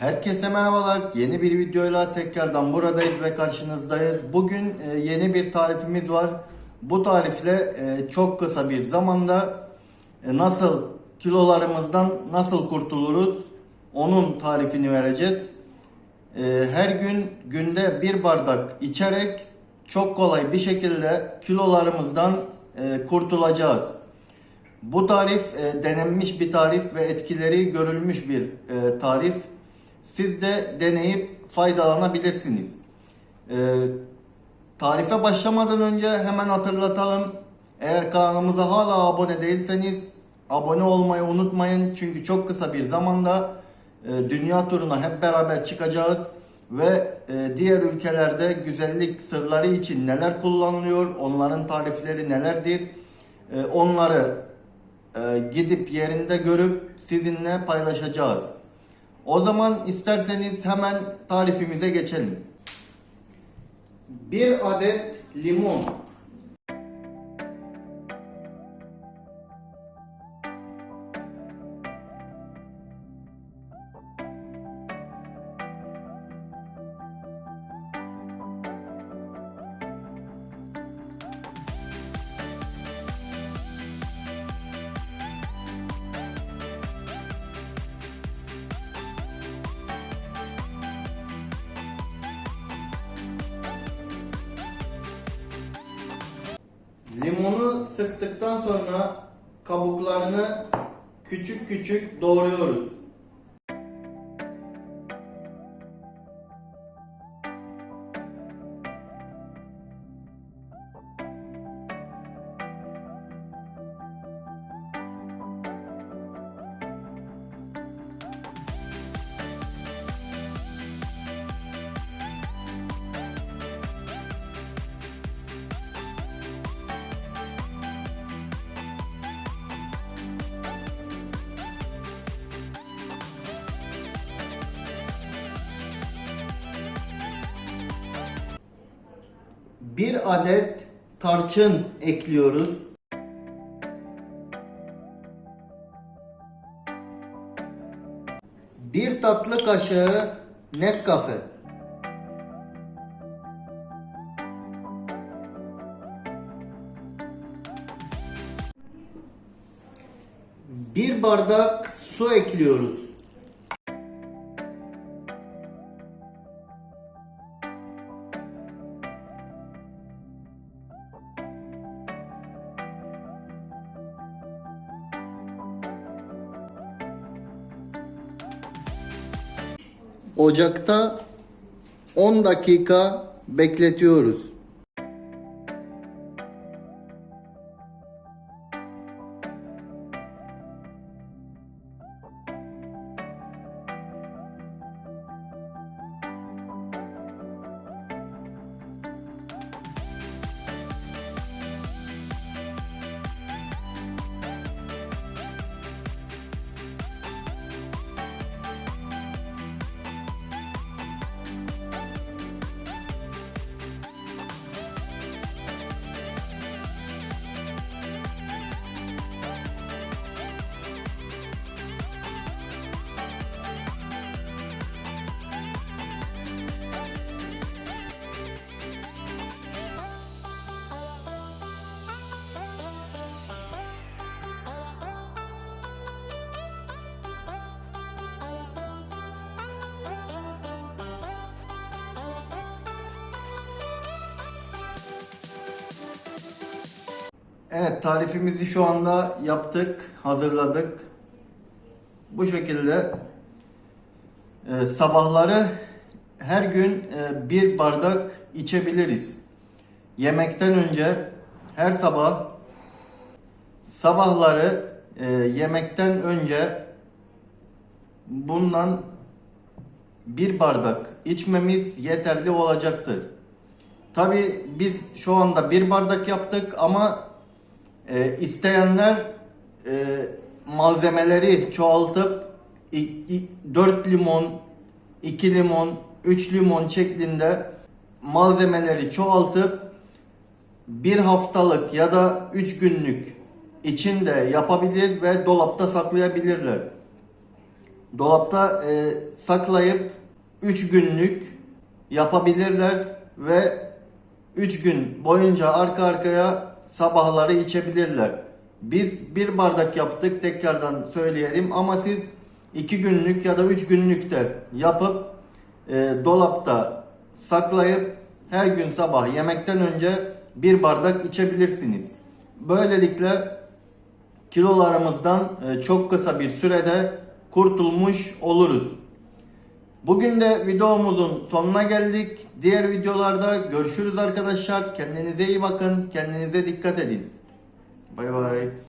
Herkese merhabalar. Yeni bir videoyla tekrardan buradayız ve karşınızdayız. Bugün e, yeni bir tarifimiz var. Bu tarifle e, çok kısa bir zamanda e, nasıl kilolarımızdan nasıl kurtuluruz onun tarifini vereceğiz. Her gün günde bir bardak içerek çok kolay bir şekilde kilolarımızdan kurtulacağız. Bu tarif denenmiş bir tarif ve etkileri görülmüş bir tarif. Siz de deneyip faydalanabilirsiniz. E, tarife başlamadan önce hemen hatırlatalım. Eğer kanalımıza hala abone değilseniz abone olmayı unutmayın. Çünkü çok kısa bir zamanda e, dünya turuna hep beraber çıkacağız. Ve e, diğer ülkelerde güzellik sırları için neler kullanılıyor, onların tarifleri nelerdir, e, onları e, gidip yerinde görüp sizinle paylaşacağız. O zaman isterseniz hemen tarifimize geçelim. Bir adet limon. Limonu sıktıktan sonra kabuklarını küçük küçük doğruyoruz. Bir adet tarçın ekliyoruz. Bir tatlı kaşığı Nescafe. Bir bardak su ekliyoruz. Ocakta 10 dakika bekletiyoruz. Evet tarifimizi şu anda yaptık, hazırladık. Bu şekilde e, sabahları her gün e, bir bardak içebiliriz. Yemekten önce her sabah sabahları e, yemekten önce bundan bir bardak içmemiz yeterli olacaktır. Tabi biz şu anda bir bardak yaptık ama e, isteyenler e, malzemeleri çoğaltıp 4 limon, 2 limon, 3 limon şeklinde malzemeleri çoğaltıp bir haftalık ya da 3 günlük içinde yapabilir ve dolapta saklayabilirler. dolapta e, saklayıp 3 günlük yapabilirler ve 3 gün boyunca arka arkaya sabahları içebilirler. Biz bir bardak yaptık tekrardan söyleyelim ama siz 2 günlük ya da 3 günlük de yapıp e, dolapta saklayıp her gün sabah yemekten önce bir bardak içebilirsiniz. Böylelikle kilolarımızdan e, çok kısa bir sürede kurtulmuş oluruz. Bugün de videomuzun sonuna geldik. Diğer videolarda görüşürüz arkadaşlar. Kendinize iyi bakın. Kendinize dikkat edin. Bay bay.